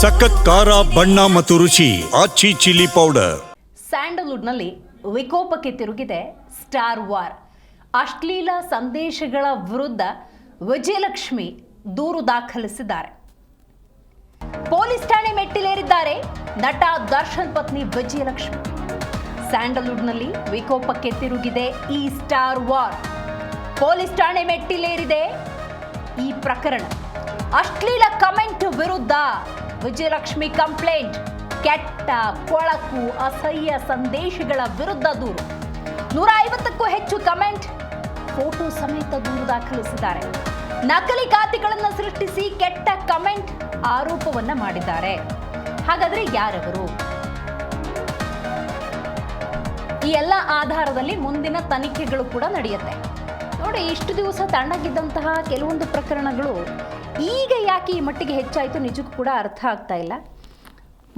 ಸಖತ್ ಖಾರ, ಬಣ್ಣ ಮತ್ತು ರುಚಿ, ಆಚಿ ಚಿಲ್ಲಿ ಪೌಡರ್. ಸ್ಯಾಂಡಲ್ವುಡ್ನಲ್ಲಿ ವಿಕೋಪಕ್ಕೆ ತಿರುಗಿದೆ ಸ್ಟಾರ್ ವಾರ್. ಅಶ್ಲೀಲ ಸಂದೇಶಗಳ ವಿರುದ್ಧ ವಿಜಯಲಕ್ಷ್ಮಿ ದೂರು ದಾಖಲಿಸಿದ್ದಾರೆ. ಪೊಲೀಸ್ ಠಾಣೆ ಮೆಟ್ಟಿಲೇರಿದ್ದಾರೆ ನಟ ದರ್ಶನ್ ಪತ್ನಿ ವಿಜಯಲಕ್ಷ್ಮಿ. ಸ್ಯಾಂಡಲ್ವುಡ್ನಲ್ಲಿ ವಿಕೋಪಕ್ಕೆ ತಿರುಗಿದೆ ಈ ಸ್ಟಾರ್ ವಾರ್. ಪೊಲೀಸ್ ಠಾಣೆ ಮೆಟ್ಟಿಲೇರಿದೆ ಈ ಪ್ರಕರಣ. ಅಶ್ಲೀಲ ಕಮೆಂಟ್ ವಿರುದ್ಧ ವಿಜಯಲಕ್ಷ್ಮಿ ಕಂಪ್ಲೇಂಟ್. ಕೆಟ್ಟ, ಕೊಳಕು, ಅಸಹ್ಯ ಸಂದೇಶಗಳ ವಿರುದ್ಧ ದೂರು. ನೂರ ಐವತ್ತಕ್ಕೂ ಹೆಚ್ಚು ಕಮೆಂಟ್ ಫೋಟೋ ಸಮೇತ ದೂರು ದಾಖಲಿಸಿದ್ದಾರೆ. ನಕಲಿ ಖಾತೆಗಳನ್ನು ಸೃಷ್ಟಿಸಿ ಕೆಟ್ಟ ಕಮೆಂಟ್ ಆರೋಪವನ್ನ ಮಾಡಿದ್ದಾರೆ. ಹಾಗಾದ್ರೆ ಯಾರವರು? ಈ ಎಲ್ಲ ಆಧಾರದಲ್ಲಿ ಮುಂದಿನ ತನಿಖೆಗಳು ಕೂಡ ನಡೆಯುತ್ತೆ. ನೋಡಿ, ಇಷ್ಟು ದಿವಸ ತಣ್ಣಗಿದ್ದಂತಹ ಕೆಲವೊಂದು ಪ್ರಕರಣಗಳು ಈಗ ಯಾಕೆ ಈ ಮಟ್ಟಿಗೆ ಹೆಚ್ಚಾಯಿತು ನಿಜಕ್ಕೂ ಕೂಡ ಅರ್ಥ ಆಗ್ತಾ ಇಲ್ಲ.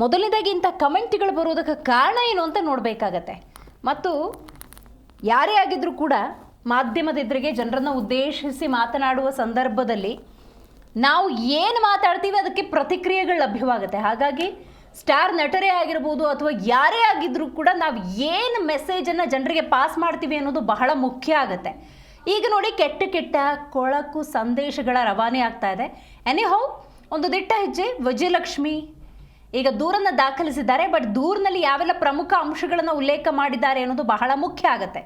ಮೊದಲನೇದಾಗಿ ಇಂಥ ಕಮೆಂಟ್ಗಳು ಬರೋದಕ್ಕೆ ಕಾರಣ ಏನು ಅಂತ ನೋಡಬೇಕಾಗತ್ತೆ. ಮತ್ತು ಯಾರೇ ಆಗಿದ್ದರೂ ಕೂಡ ಮಾಧ್ಯಮದ ಎದುರಿಗೆ ಜನರನ್ನು ಉದ್ದೇಶಿಸಿ ಮಾತನಾಡುವ ಸಂದರ್ಭದಲ್ಲಿ ನಾವು ಏನು ಮಾತಾಡ್ತೀವಿ ಅದಕ್ಕೆ ಪ್ರತಿಕ್ರಿಯೆಗಳು ಲಭ್ಯವಾಗುತ್ತೆ. ಹಾಗಾಗಿ ಸ್ಟಾರ್ ನಟರೇ ಆಗಿರ್ಬೋದು ಅಥವಾ ಯಾರೇ ಆಗಿದ್ರೂ ಕೂಡ ನಾವು ಏನು ಮೆಸೇಜನ್ನು ಜನರಿಗೆ ಪಾಸ್ ಮಾಡ್ತೀವಿ ಅನ್ನೋದು ಬಹಳ ಮುಖ್ಯ ಆಗುತ್ತೆ. ಈಗ ನೋಡಿ ಕೆಟ್ಟ ಕೆಟ್ಟ ಕೊಳಕು ಸಂದೇಶಗಳ ರವಾನೆ ಆಗ್ತಾ ಇದೆ. ಎನಿ ಹೌ ಒಂದು ದಿಟ್ಟ ಹೆಜ್ಜೆ ವಿಜಯಲಕ್ಷ್ಮಿ. ಈಗ ದೂರನ್ನು ದಾಖಲಿಸಿದ್ದಾರೆ ಬಟ್ ದೂರಿನಲ್ಲಿ ಯಾವೆಲ್ಲ ಪ್ರಮುಖ ಅಂಶಗಳನ್ನು ಉಲ್ಲೇಖ ಮಾಡಿದ್ದಾರೆ ಅನ್ನೋದು ಬಹಳ ಮುಖ್ಯ ಆಗುತ್ತೆ.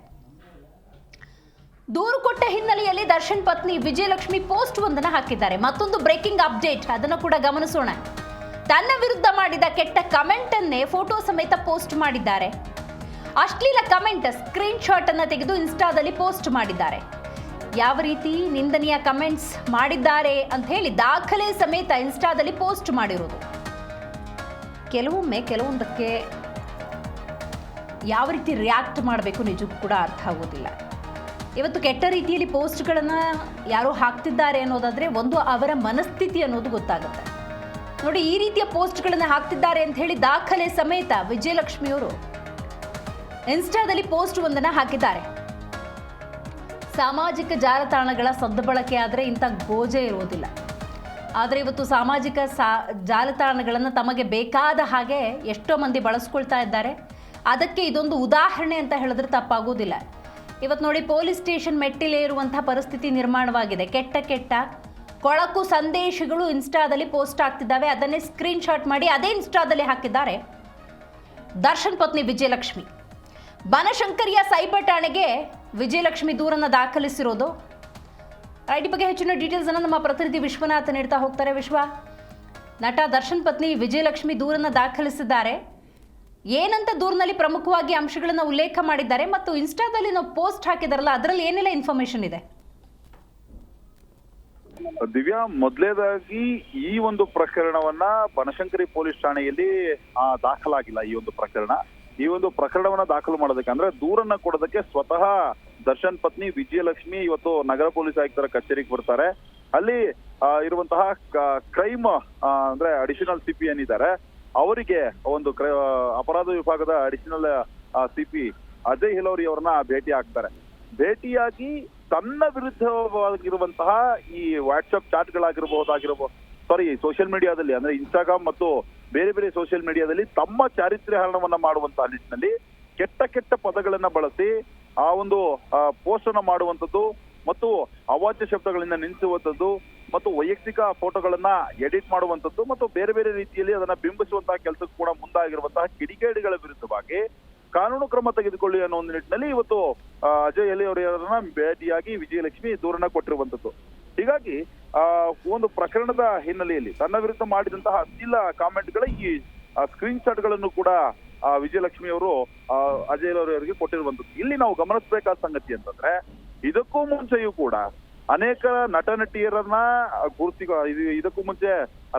ದೂರು ಕೊಟ್ಟ ಹಿನ್ನೆಲೆಯಲ್ಲಿ ದರ್ಶನ್ ಪತ್ನಿ ವಿಜಯಲಕ್ಷ್ಮಿ ಪೋಸ್ಟ್ ಒಂದನ್ನು ಹಾಕಿದ್ದಾರೆ. ಮತ್ತೊಂದು ಬ್ರೇಕಿಂಗ್ ಅಪ್ಡೇಟ್ ಅದನ್ನು ಕೂಡ ಗಮನಿಸೋಣ. ತನ್ನ ವಿರುದ್ಧ ಮಾಡಿದ ಕೆಟ್ಟ ಕಮೆಂಟನ್ನೇ ಫೋಟೋ ಸಮೇತ ಪೋಸ್ಟ್ ಮಾಡಿದ್ದಾರೆ. ಅಶ್ಲೀಲ ಕಮೆಂಟ್ ಸ್ಕ್ರೀನ್ ಶಾಟ್ ಅನ್ನ ತೆಗೆದು ಇನ್ಸ್ಟಾದಲ್ಲಿ ಪೋಸ್ಟ್ ಮಾಡಿದ್ದಾರೆ. ಯಾವ ರೀತಿ ನಿಂದನೀಯ ಕಮೆಂಟ್ಸ್ ಮಾಡಿದ್ದಾರೆ ಅಂತ ಹೇಳಿ ದಾಖಲೆ ಸಮೇತ ಇನ್ಸ್ಟಾದಲ್ಲಿ ಪೋಸ್ಟ್ ಮಾಡಿರೋದು. ಕೆಲವೊಮ್ಮೆ ಕೆಲವೊಂದಕ್ಕೆ ಯಾವ ರೀತಿ ರಿಯಾಕ್ಟ್ ಮಾಡಬೇಕು ನಿಜಕ್ಕೂ ಕೂಡ ಅರ್ಥ ಆಗೋದಿಲ್ಲ. ಇವತ್ತು ಕೆಟ್ಟ ರೀತಿಯಲ್ಲಿ ಪೋಸ್ಟ್ಗಳನ್ನು ಯಾರೋ ಹಾಕ್ತಿದ್ದಾರೆ ಅನ್ನೋದಾದರೆ ಒಂದು ಅವರ ಮನಸ್ಥಿತಿ ಅನ್ನೋದು ಗೊತ್ತಾಗುತ್ತೆ. ನೋಡಿ ಈ ರೀತಿಯ ಪೋಸ್ಟ್ಗಳನ್ನು ಹಾಕ್ತಿದ್ದಾರೆ ಅಂತ ಹೇಳಿ ದಾಖಲೆ ಸಮೇತ ವಿಜಯಲಕ್ಷ್ಮಿಯವರು ಇನ್ಸ್ಟಾದಲ್ಲಿ ಪೋಸ್ಟ್ ಒಂದನ್ನು ಹಾಕಿದ್ದಾರೆ. ಸಾಮಾಜಿಕ ಜಾಲತಾಣಗಳ ಸದ್ಬಳಕೆ ಆದರೆ ಇಂಥ ಗೋಜೆ ಇರುವುದಿಲ್ಲ ಆದರೆ ಇವತ್ತು ಸಾಮಾಜಿಕ ಸಾ, ಜಾಲತಾಣಗಳನ್ನು ತಮಗೆ ಬೇಕಾದ ಹಾಗೆ ಎಷ್ಟೋ ಮಂದಿ ಬಳಸ್ಕೊಳ್ತಾ ಇದ್ದಾರೆ. ಅದಕ್ಕೆ ಇದೊಂದು ಉದಾಹರಣೆ ಅಂತ ಹೇಳಿದ್ರೆ ತಪ್ಪಾಗೋದಿಲ್ಲ. ಇವತ್ತು ನೋಡಿ ಪೊಲೀಸ್ ಸ್ಟೇಷನ್ ಮೆಟ್ಟಿಲೇ ಇರುವಂತಹ ಪರಿಸ್ಥಿತಿ ನಿರ್ಮಾಣವಾಗಿದೆ. ಕೆಟ್ಟ ಕೆಟ್ಟ ಕೊಳಕು ಸಂದೇಶಗಳು ಇನ್ಸ್ಟಾದಲ್ಲಿ ಪೋಸ್ಟ್ ಆಗ್ತಿದ್ದಾವೆ. ಅದನ್ನೇ ಸ್ಕ್ರೀನ್ಶಾಟ್ ಮಾಡಿ ಅದೇ ಇನ್ಸ್ಟಾದಲ್ಲಿ ಹಾಕಿದ್ದಾರೆ. ದರ್ಶನ್ ಪತ್ನಿ ವಿಜಯಲಕ್ಷ್ಮಿ. ಬನಶಂಕರಿಯ ಸೈಬರ್ ಠಾಣೆಗೆ ವಿಜಯಲಕ್ಷ್ಮಿ ದೂರನ್ನು ದಾಖಲಿಸಿರೋದು. ರೈಟ್ ಬಗ್ಗೆ ಹೆಚ್ಚಿನ ಡೀಟೇಲ್ಸ್ ಅನ್ನು ನಮ್ಮ ಪ್ರತಿನಿಧಿ ವಿಶ್ವನಾಥ್ ನೀಡ್ತಾ ಹೋಗ್ತಾರೆ. ವಿಶ್ವ, ನಟ ದರ್ಶನ್ ಪತ್ನಿ ವಿಜಯಲಕ್ಷ್ಮಿ ದೂರನ್ನು ದಾಖಲಿಸಿದ್ದಾರೆ. ಏನಂತ ದೂರಿನಲ್ಲಿ ಪ್ರಮುಖವಾಗಿ ಅಂಶಗಳನ್ನು ಉಲ್ಲೇಖ ಮಾಡಿದ್ದಾರೆ ಮತ್ತು ಇನ್ಸ್ಟಾದಲ್ಲಿ ನಾವು ಪೋಸ್ಟ್ ಹಾಕಿದಾರಲ್ಲ, ಅದರಲ್ಲಿ ಏನೆಲ್ಲ ಇನ್ಫಾರ್ಮೇಶನ್ ಇದೆ? ದಿವ್ಯಾ, ಮೊದಲೇದಾಗಿ ಈ ಒಂದು ಪ್ರಕರಣವನ್ನ ಬನಶಂಕರಿ ಪೊಲೀಸ್ ಠಾಣೆಯಲ್ಲಿ ದಾಖಲಾಗಿಲ್ಲ ಈ ಒಂದು ಪ್ರಕರಣ. ಈ ಒಂದು ಪ್ರಕರಣವನ್ನ ದಾಖಲು ಮಾಡೋದಕ್ಕೆ, ಅಂದ್ರೆ ದೂರನ್ನ ಕೊಡೋದಕ್ಕೆ ಸ್ವತಃ ದರ್ಶನ್ ಪತ್ನಿ ವಿಜಯಲಕ್ಷ್ಮಿ ಇವತ್ತು ನಗರ ಪೊಲೀಸ್ ಆಯುಕ್ತರ ಕಚೇರಿಗೆ ಬರ್ತಾರೆ. ಅಲ್ಲಿ ಇರುವಂತಹ ಕ್ರೈಮ್ ಅಂದ್ರೆ ಅಡಿಷನಲ್ ಸಿ ಪಿ ಏನಿದ್ದಾರೆ, ಅವರಿಗೆ ಒಂದು ಅಪರಾಧ ವಿಭಾಗದ additional C P Ajay Hilori ಅವರನ್ನ ಭೇಟಿ ಆಗ್ತಾರೆ. ಭೇಟಿಯಾಗಿ ತನ್ನ ವಿರುದ್ಧವಾಗಿರುವಂತಹ ಈ ವಾಟ್ಸ್ಆಪ್ ಚಾಟ್ಗಳಾಗಿರಬಹುದಾಗಿರಬಹುದು ಸಾರಿ ಸೋಷಿಯಲ್ ಮೀಡಿಯಾದಲ್ಲಿ ಅಂದ್ರೆ ಇನ್ಸ್ಟಾಗ್ರಾಮ್ ಮತ್ತು ಬೇರೆ ಬೇರೆ ಸೋಷಿಯಲ್ ಮೀಡಿಯಾದಲ್ಲಿ ತಮ್ಮ ಚಾರಿತ್ರ್ಯ ಹರಣವನ್ನ ಮಾಡುವಂತಹ ನಿಟ್ಟಿನಲ್ಲಿ ಕೆಟ್ಟ ಕೆಟ್ಟ ಪದಗಳನ್ನ ಬಳಸಿ ಆ ಒಂದು ಪೋಸ್ಟ್ ಅನ್ನ ಮಾಡುವಂಥದ್ದು ಮತ್ತು ಅವಾಚ್ಯ ಶಬ್ದಗಳಿಂದ ನಿಲ್ಲಿಸುವಂಥದ್ದು ಮತ್ತು ವೈಯಕ್ತಿಕ ಫೋಟೋಗಳನ್ನ ಎಡಿಟ್ ಮಾಡುವಂಥದ್ದು ಮತ್ತು ಬೇರೆ ಬೇರೆ ರೀತಿಯಲ್ಲಿ ಅದನ್ನ ಬಿಂಬಿಸುವಂತಹ ಕೆಲಸಕ್ಕೂ ಕೂಡ ಮುಂದಾಗಿರುವಂತಹ ಕಿಡಿಗೇಡಿಗಳ ವಿರುದ್ಧವಾಗಿ ಕಾನೂನು ಕ್ರಮ ತೆಗೆದುಕೊಳ್ಳಿ ಅನ್ನೋ ಒಂದು ನಿಟ್ಟಿನಲ್ಲಿ ಇವತ್ತು ಅಜಯ್ ಎಲಿ ಅವರನ್ನ ಭೇಟಿಯಾಗಿ ವಿಜಯಲಕ್ಷ್ಮಿ ದೂರನ್ನ ಆ ಒಂದು ಪ್ರಕರಣದ ಹಿನ್ನೆಲೆಯಲ್ಲಿ ತನ್ನ ವಿರುದ್ಧ ಮಾಡಿದಂತಹ ಅಶ್ಲೀಲ ಕಾಮೆಂಟ್ಗಳ ಈ ಸ್ಕ್ರೀನ್ ಶಾಟ್ಗಳನ್ನು ಕೂಡ ವಿಜಯಲಕ್ಷ್ಮಿ ಅವರು ಅಜಯ್ ಅವರಿಗೆ ಕೊಟ್ಟಿರುವಂತದ್ದು ಇಲ್ಲಿ ನಾವು ಗಮನಿಸಬೇಕಾದ ಸಂಗತಿ ಅಂತಂದ್ರೆ, ಇದಕ್ಕೂ ಮುಂಚೆಯೂ ಕೂಡ ಅನೇಕ ನಟ ನಟಿಯರನ್ನ ಗುರುತಿ ಇದಕ್ಕೂ ಮುಂಚೆ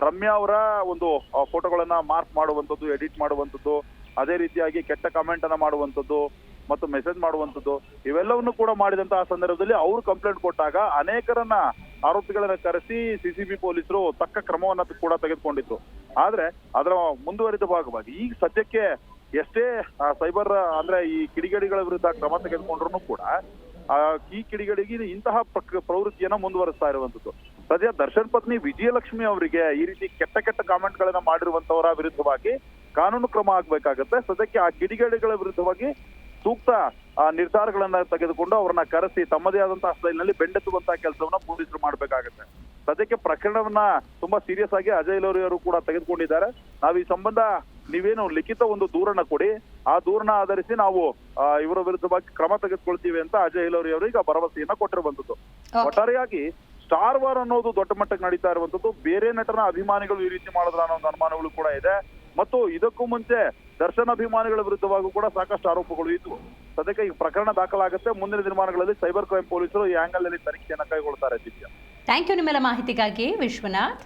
ರಮ್ಯಾ ಅವರ ಒಂದು ಫೋಟೋಗಳನ್ನ ಮಾರ್ಕ್ ಮಾಡುವಂಥದ್ದು, ಎಡಿಟ್ ಮಾಡುವಂಥದ್ದು, ಅದೇ ರೀತಿಯಾಗಿ ಕೆಟ್ಟ ಕಾಮೆಂಟ್ ಅನ್ನ ಮಾಡುವಂಥದ್ದು, ಮತ್ತು ಮೆಸೇಜ್ ಮಾಡುವಂಥದ್ದು, ಇವೆಲ್ಲವನ್ನು ಕೂಡ ಮಾಡಿದಂತಹ ಸಂದರ್ಭದಲ್ಲಿ ಅವರು ಕಂಪ್ಲೇಂಟ್ ಕೊಟ್ಟಾಗ ಅನೇಕರನ್ನ ಆರೋಪಿಗಳನ್ನ ಕರೆಸಿ ಸಿಸಿಬಿ ಪೊಲೀಸರು ತಕ್ಕ ಕ್ರಮವನ್ನ ಕೂಡ ತೆಗೆದುಕೊಂಡಿದ್ರು. ಆದ್ರೆ ಅದರ ಮುಂದುವರಿದ ಭಾಗವಾಗಿ ಈಗ ಸದ್ಯಕ್ಕೆ ಎಷ್ಟೇ ಸೈಬರ್, ಅಂದ್ರೆ ಈ ಕಿಡಿಗೇಡಿಗಳ ವಿರುದ್ಧ ಕ್ರಮ ತೆಗೆದುಕೊಂಡ್ರು ಕೂಡ ಈ ಕಿಡಿಗೇಡಿಗೆ ಇಂತಹ ಪ್ರವೃತ್ತಿಯನ್ನ ಮುಂದುವರಿಸ್ತಾ ಇರುವಂತದ್ದು ಸದ್ಯ ದರ್ಶನ್ ಪತ್ನಿ ವಿಜಯಲಕ್ಷ್ಮಿ ಅವರಿಗೆ ಈ ರೀತಿ ಕೆಟ್ಟ ಕೆಟ್ಟ ಕಾಮೆಂಟ್ ಗಳನ್ನ ಮಾಡಿರುವಂತವರ ವಿರುದ್ಧವಾಗಿ ಕಾನೂನು ಕ್ರಮ ಆಗ್ಬೇಕಾಗತ್ತೆ. ಸದ್ಯಕ್ಕೆ ಆ ಕಿಡಿಗೇಡಿಗಳ ವಿರುದ್ಧವಾಗಿ ಸೂಕ್ತ ಆ, ನಿರ್ಧಾರಗಳನ್ನ ತೆಗೆದುಕೊಂಡು ಅವರನ್ನ ಕರೆಸಿ ತಮ್ಮದೇ ಆದಂತಹ ಸ್ಟೈಲ್ನಲ್ಲಿ ಬೆಂಡೆತ್ತುವಂತಹ ಕೆಲಸವನ್ನ ಪೊಲೀಸರು ಮಾಡ್ಬೇಕಾಗತ್ತೆ. ಸದ್ಯಕ್ಕೆ ಪ್ರಕರಣವನ್ನ ತುಂಬಾ ಸೀರಿಯಸ್ ಆಗಿ ಅಜಯ್ ಲೋರಿಯವರು ಕೂಡ ತೆಗೆದುಕೊಂಡಿದ್ದಾರೆ. ನಾವು ಈ ಸಂಬಂಧ ನೀವೇನು ಲಿಖಿತ ಒಂದು ದೂರನ್ನ ಕೊಡಿ. ಆ ದೂರನ್ನ ಆಧರಿಸಿ ನಾವು ಆ, ಇವರ ವಿರುದ್ಧವಾಗಿ ಕ್ರಮ ತೆಗೆದುಕೊಳ್ತೀವಿ ಅಂತ ಅಜಯ್ ಲೋರಿ ಅವರು ಈಗ ಭರವಸೆಯನ್ನ ಕೊಟ್ಟಿರುವಂತದ್ದು. ಒಟ್ಟಾರೆಯಾಗಿ ಸ್ಟಾರ್ ವಾರ್ ಅನ್ನೋದು ದೊಡ್ಡ ಮಟ್ಟಕ್ಕೆ ನಡೀತಾ ಇರುವಂತದ್ದು ಬೇರೆ ನಟನ ಅಭಿಮಾನಿಗಳು ಈ ರೀತಿ ಮಾಡಿದ್ರ ಅನ್ನೋ ಒಂದು ಅನುಮಾನಗಳು ಕೂಡ ಇದೆ. ಮತ್ತು ಇದಕ್ಕೂ ಮುಂಚೆ ದರ್ಶನ್ ಅಭಿಮಾನಿಗಳ ವಿರುದ್ಧವಾಗೂ ಕೂಡ ಸಾಕಷ್ಟು ಆರೋಪಗಳು ಇದ್ವು. ಸದ್ಯಕ್ಕೆ ಈ ಪ್ರಕರಣ ದಾಖಲಾಗುತ್ತೆ. ಮುಂದಿನ ದಿನಮಾನಗಳಲ್ಲಿ ಸೈಬರ್ ಕ್ರೈಮ್ ಪೊಲೀಸರು ಈ ಆಂಗಲ್ ಅಲ್ಲಿ ತನಿಖೆಯನ್ನು ಕೈಗೊಳ್ತಾರೆ ದಿವ್ಯ. ಥ್ಯಾಂಕ್ ಯು ನಿಮ್ಮೆಲ್ಲ ಮಾಹಿತಿಗಾಗಿ ವಿಶ್ವನಾಥ್.